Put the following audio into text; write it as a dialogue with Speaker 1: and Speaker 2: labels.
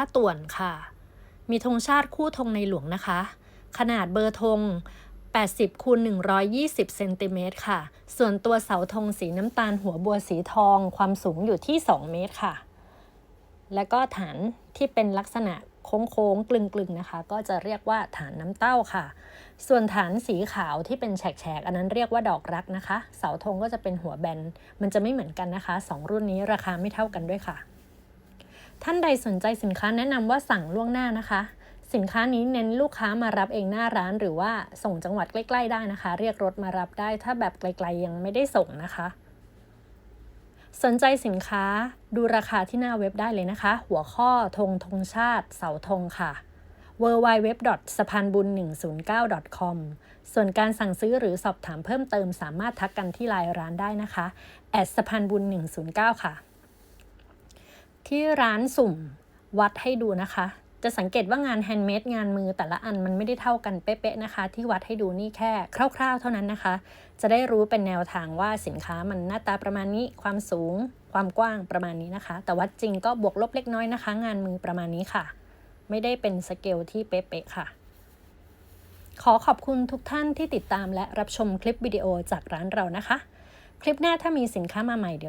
Speaker 1: าต่วนค่ะ มีธงชาติคู่ธงในหลวงนะคะ ขนาดเบอร์ธง 80คูณ120เซนติเมตรค่ะ ส่วนตัวเสาธงสีน้ำตาลหัวบัวสีทอง ความสูงอยู่ที่ 2 เมตรค่ะ แล้วก็ฐานที่เป็นลักษณะโค้งๆกลึงๆนะคะ ก็จะเรียกว่าฐานน้ำเต้าค่ะ ส่วนฐานสีขาวที่เป็นแฉกๆ อันนั้นเรียกว่าดอกรักนะคะ เสาธงก็จะเป็นหัวแบน มันจะไม่เหมือนกันนะคะสองรุ่นนี้ราคาไม่เท่ากันด้วยค่ะ ท่านใดสนใจสินค้าแนะนำว่าสั่งล่วงหน้านะคะ สินค้านี้เน้นลูกค้ามารับเองหน้าร้านหรือว่าส่งจังหวัดใกล้ๆได้นะคะ เรียกรถมารับได้ ถ้าแบบไกลๆยังไม่ได้ส่งนะคะ สนใจสินค้าดูราคาที่หน้าเว็บได้เลยนะคะ หัวข้อธงธงชาติ เสาธงค่ะ w w w สะพานบุญ109 com ส่วนการสั่งซื้อหรือสอบถามเพิ่มเติมสามารถทักกันที่ไลน์ร้านได้นะคะแอดสะพานบุญ109ค่ะ ที่ร้านสุ่มวัดให้ดูนะคะ จะสังเกตว่างานแฮนด์เมดงานมือแต่ละอันมันไม่ได้เท่ากันเป๊ะๆนะคะ ที่วัดให้ดูนี่แค่คร่าวๆ เท่านั้นนะคะ จะได้รู้เป็นแนวทางว่าสินค้ามันหน้าตาประมาณนี้ความสูง ความกว้างประมาณนี้นะคะ แต่วัดจริงก็บวกลบเล็กน้อยนะคะ งานมือประมาณนี้ค่ะ ไม่ได้เป็นสเกลที่เป๊ะๆค่ะขอขอบคุณทุกท่านที่ติดตามและรับชมคลิปวิดีโอจากร้านเรานะคะ คลิปหน้าถ้ามีสินค้ามาใหม่เดี๋ยว